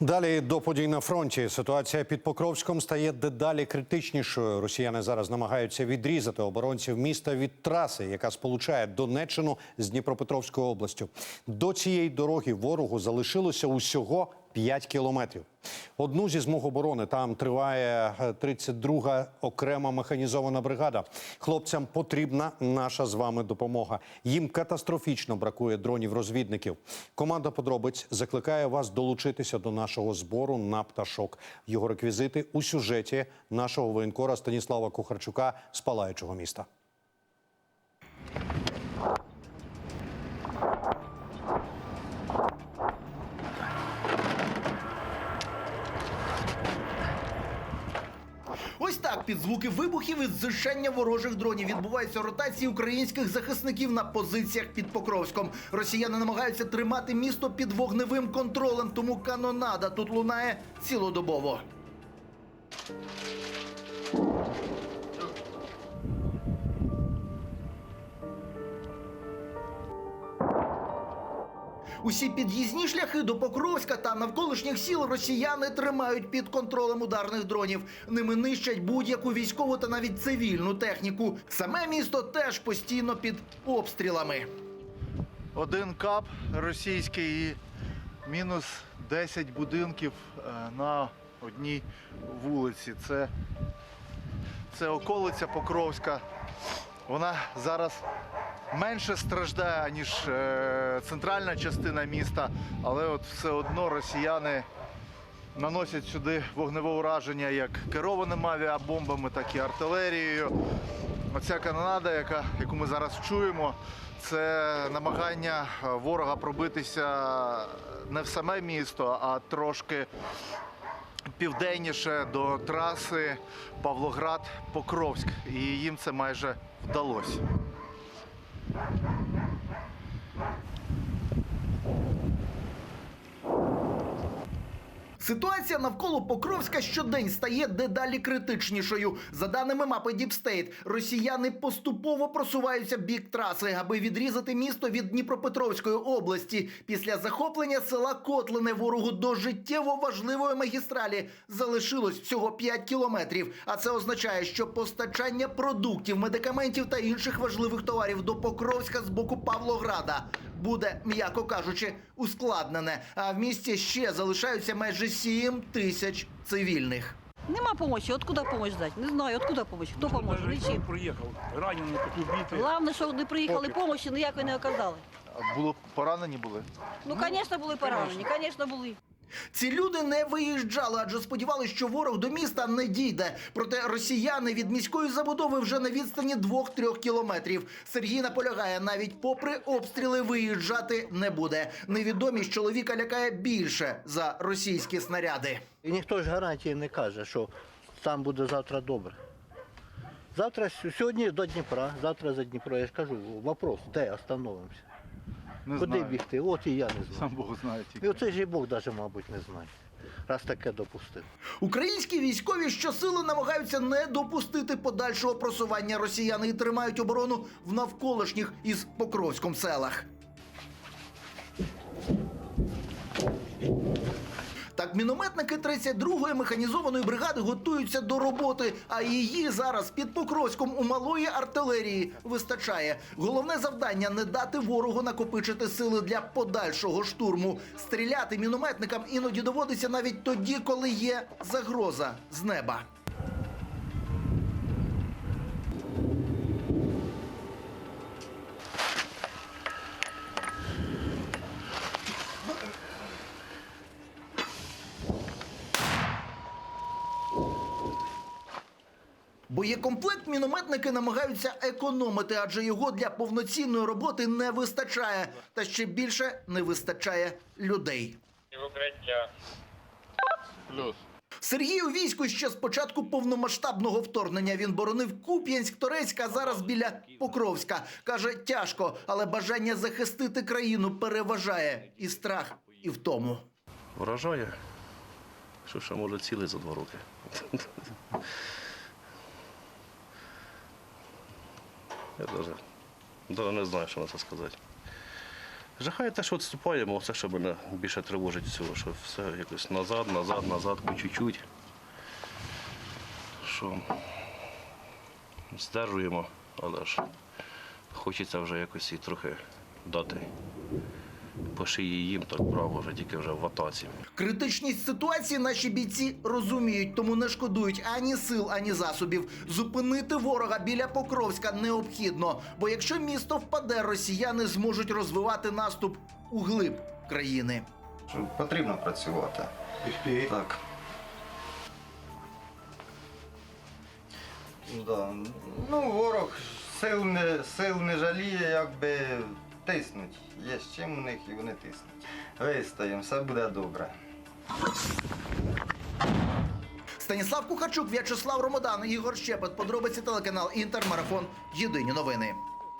Далі до подій на фронті ситуація під Покровськом стає дедалі критичнішою. Росіяни зараз намагаються відрізати оборонців міста від траси, яка сполучає Донеччину з Дніпропетровською областю. До цієї дороги ворогу залишилося усього 5 кілометрів. Одну зі змог оборони там триває е, 32-га окрема механізована бригада. Хлопцям потрібна наша з вами допомога. Їм катастрофічно бракує дронів-розвідників. Команда подробиць закликає вас долучитися до нашого збору на пташок. Його реквізити у сюжеті нашого воєнкора Станіслава Кухарчука з палаючого міста. Так під звуки вибухів і зжищення ворожих дронів відбуваються ротації українських захисників на позиціях під Покровськом. Росіяни намагаються тримати місто під вогневим контролем, тому канонада тут лунає цілодобово. Усі під'їзні шляхи до Покровська та навколишніх сіл росіяни тримають під контролем ударних дронів. Ними нищать будь-яку військову та навіть цивільну техніку. Саме місто теж постійно під обстрілами. Один кап російський і мінус 10 будинків е, на одній вулиці. Це, це околиця Покровська. Вона зараз менше страждає, ніж е, центральна частина міста, але от все одно росіяни наносять сюди вогневе ураження як керованими авіабомбами, так і артилерією. Оця канонада, яка, яку ми зараз чуємо, це намагання ворога пробитися не в саме місто, а трошки південніше до траси Павлоград-Покровськ. І їм це майже вдалося. Ситуація навколо Покровська щодень стає дедалі критичнішою. За даними мапи Діпстейт, росіяни поступово просуваються бік траси, аби відрізати місто від Дніпропетровської області. Після захоплення села Котлине ворогу до життєво важливої магістралі залишилось всього 5 кілометрів. А це означає, що постачання продуктів, медикаментів та інших важливих товарів до Покровська з боку Павлограда буде, м'яко кажучи, ускладнене. А в місті ще залишаються майже 7 тисяч цивільних. Нема помощи. Откуда помощь дать? Не знаю, откуда помощь. Хто поможе? Нічим. приїхав, ранений, так убитий. Головне, що не приїхали помощі, ніякої не оказали. А Було поранені були? Ну, звісно, були поранені, звісно, були. Ці люди не виїжджали, адже сподівалися, що ворог до міста не дійде. Проте росіяни від міської забудови вже на відстані 2-3 кілометрів. Сергій наполягає, навіть попри обстріли виїжджати не буде. Невідомість чоловіка лякає більше за російські снаряди. І ніхто ж гарантії не каже, що там буде завтра добре. Завтра сьогодні до Дніпра, завтра за Дніпро. Я ж кажу, вопрос, де остановимося? Не Куди знаю. бігти? От і я не знаю. Сам Бог знає тільки. І оцей же і Бог навіть, мабуть, не знає. Раз таке допустив. Українські військові щосили намагаються не допустити подальшого просування росіян і тримають оборону в навколишніх із Покровськом селах. Так, мінометники 32-ї механізованої бригади готуються до роботи, а її зараз під Покровськом у малої артилерії вистачає. Головне завдання не дати ворогу накопичити сили для подальшого штурму. Стріляти мінометникам іноді доводиться навіть тоді, коли є загроза з неба. Боєкомплект мінометники намагаються економити, адже його для повноцінної роботи не вистачає. Та ще більше не вистачає людей. Сергій у війську ще з початку повномасштабного вторгнення. Він боронив Куп'янськ, Торецьк, а зараз біля Покровська. Каже, тяжко, але бажання захистити країну переважає і страх, і втому. Вражає, що ще може цілий за два роки. Я навіть, не знаю, що на це сказати. Жахає те, що відступаємо, все, що мене більше тривожить всього, що все якось назад, назад, назад, по чуть-чуть. Що здержуємо, але ж хочеться вже якось і трохи дати по шиї їм, так право вже тільки вже в атаці. Критичність ситуації наші бійці розуміють, тому не шкодують ані сил, ані засобів. Зупинити ворога біля Покровська необхідно. Бо якщо місто впаде, росіяни зможуть розвивати наступ у глиб країни. потрібно працювати. Так. Да. Ну, ворог сил не, сил не жаліє, якби тиснуть. Є з чим у них і вони тиснуть. Вистоїмо, все буде добре. Станіслав Кухарчук, В'ячеслав Ромодан, Ігор Щепет. Подробиці телеканал Інтер. Марафон. Єдині новини.